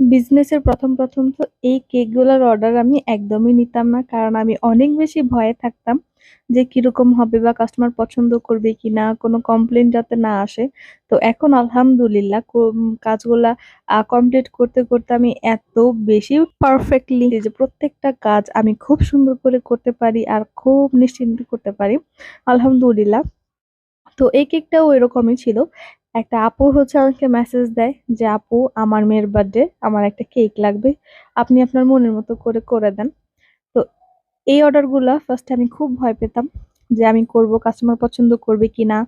বিজনেসের প্রথম প্রথম তো এই কেকগুলোর অর্ডার আমি একদমই নিতাম না। কারণ আমি অনেক বেশি ভয়ে থাকতাম যে কীরকম হবে বা কাস্টমার পছন্দ করবে কিনা, কোনো কমপ্লেন যাতে না আসে। তো এখন আলহামদুলিল্লাহ কাজগুলা কমপ্লিট করতে করতে আমি এত বেশি পারফেক্টলি যে প্রত্যেকটা কাজ আমি খুব সুন্দর করে করতে পারি আর খুব নিশ্চিন্ত করতে পারি। আলহামদুলিল্লাহ। তো এই কেকটাও এরকমই ছিল। একটা আপু হচ্ছে আমাকে মেসেজ দেয় যে, আপু, আমার মেয়ের বার্থডে আমার একটা কেক লাগবে। আপনি আপনার মনের মতো করে করে দেন। তো এই অর্ডারগুলা ফার্স্টে আমি খুব ভয় পেতাম যে, আমি করব কাস্টমার পছন্দ করবে কিনা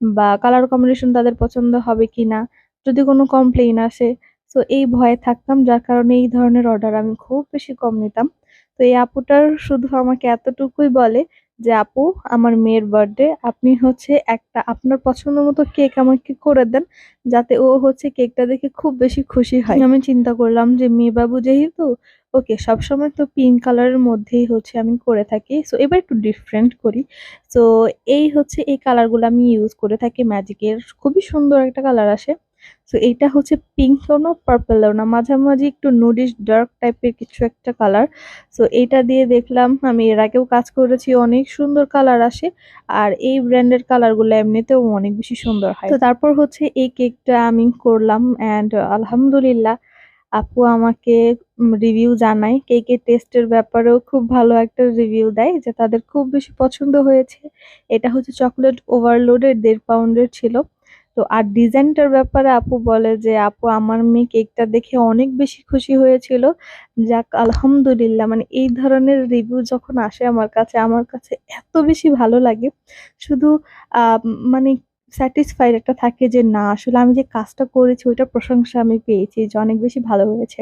বা কালার কম্বিনেশন তাদের পছন্দ হবে কিনা, যদি কোনো কমপ্লেইন আসে। তো এই ভয়ে থাকতাম, যার কারণে এই ধরনের অর্ডার আমি খুব বেশি কম নিতাম। তো এই আপুটার শুধু আমাকে এতটুকুই বলে যে আপু, আমার মেয়ের বার্থডে আপনি হচ্ছে একটা আপনার পছন্দ মতো কেক আমাকে করে দেন, যাতে ও হচ্ছে কেকটা দেখে খুব বেশি খুশি হয়। আমি চিন্তা করলাম যে মেয়ে বাবু যেহেতু, ওকে সবসময় তো পিঙ্ক কালারের মধ্যেই হচ্ছে আমি করে থাকি। সো এবার একটু ডিফারেন্ট করি। সো এই হচ্ছে এই কালারগুলো আমি ইউজ করে থাকি। ম্যাজিকের খুবই সুন্দর একটা কালার আসে। সো এইটা হচ্ছে পিঙ্কও না পার্পেলও না। মাঝামাঝি একটু নুডিশ ডার্ক টাইপের কিছু একটা কালার সো এইটা দিয়ে দেখলাম, আমি এর আগেও কাজ করেছি, অনেক সুন্দর কালার আসে। আর এই ব্র্যান্ডের কালারগুলো এমনিতেও অনেক বেশি সুন্দর হয়। তো তারপর হচ্ছে এই কেকটা আমি করলাম অ্যান্ড আলহামদুলিল্লাহ আপু আমাকে রিভিউ জানায়। কেকের টেস্টের ব্যাপারেও খুব ভালো একটা রিভিউ দেয়, যে তাদের খুব বেশি পছন্দ হয়েছে। এটা হচ্ছে চকলেট ওভারলোডের দেড় পাউন্ডের ছিল। তো আর ডিজাইনটার ব্যাপারে আপু বলে যে, আপু, আমার মেয়ে কেকটা দেখে অনেক বেশি খুশি হয়েছিল। যাক, আলহামদুলিল্লাহ। মানে এই ধরনের রিভিউ যখন আসে আমার কাছে আমার কাছে এত বেশি ভালো লাগে। শুধু মানে স্যাটিসফাইড একটা থাকে যে, না, আসলে আমি যে কাজটা করেছি, ওইটার প্রশংসা আমি পেয়েছি যে, অনেক বেশি ভালো হয়েছে।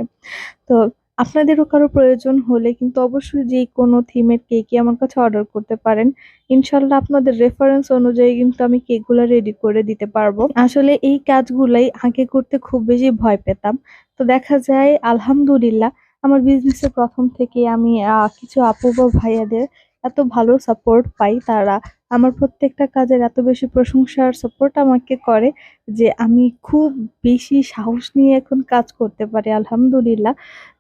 তো আপনাদেরও কারও প্রয়োজন হলে কিন্তু অবশ্যই যে কোনো থিমের কেকই আমার কাছে অর্ডার করতে পারেন। ইনশাল্লাহ আপনাদের রেফারেন্স অনুযায়ী কিন্তু আমি কেকগুলো রেডি করে দিতে পারব। আসলে এই কাজগুলাই আগে করতে খুব বেশি ভয় পেতাম। তো দেখা যায়, আলহামদুলিল্লাহ, আমার বিজনেসের প্রথম থেকে আমি কিছু আপু বা ভাইয়াদের এত ভালো সাপোর্ট পাই তারা আমার প্রত্যেকটা কাজের এত বেশি প্রশংসা আর সাপোর্ট আমাকে করে যে আমি খুব বেশি সাহস নিয়ে এখন কাজ করতে পারি, আলহামদুলিল্লাহ।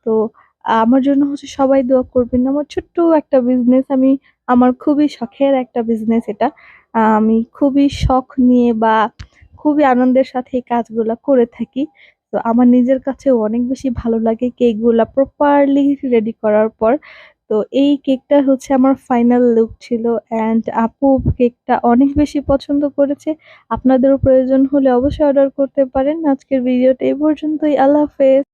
তো আমার জন্য হচ্ছে সবাই দোয়া করবেন। আমার ছোট্ট একটা বিজনেস আমি, আমার খুবই শখের একটা বিজনেস এটা। আমি খুবই শখ নিয়ে বা খুবই আনন্দের সাথে এই কাজগুলো করে থাকি। তো আমার নিজের কাছেও অনেক বেশি ভালো লাগে কেকগুলা প্রপারলি রেডি করার পর। তো এই কেকটা হচ্ছে আমার ফাইনাল লুক ছিল অ্যান্ড আপু কেকটা অনেক বেশি পছন্দ করেছে। আপনাদেরও প্রয়োজন হলে অবশ্যই অর্ডার করতে পারেন। আজকের ভিডিওটা এই পর্যন্তই। আল্লাহ হাফেজ।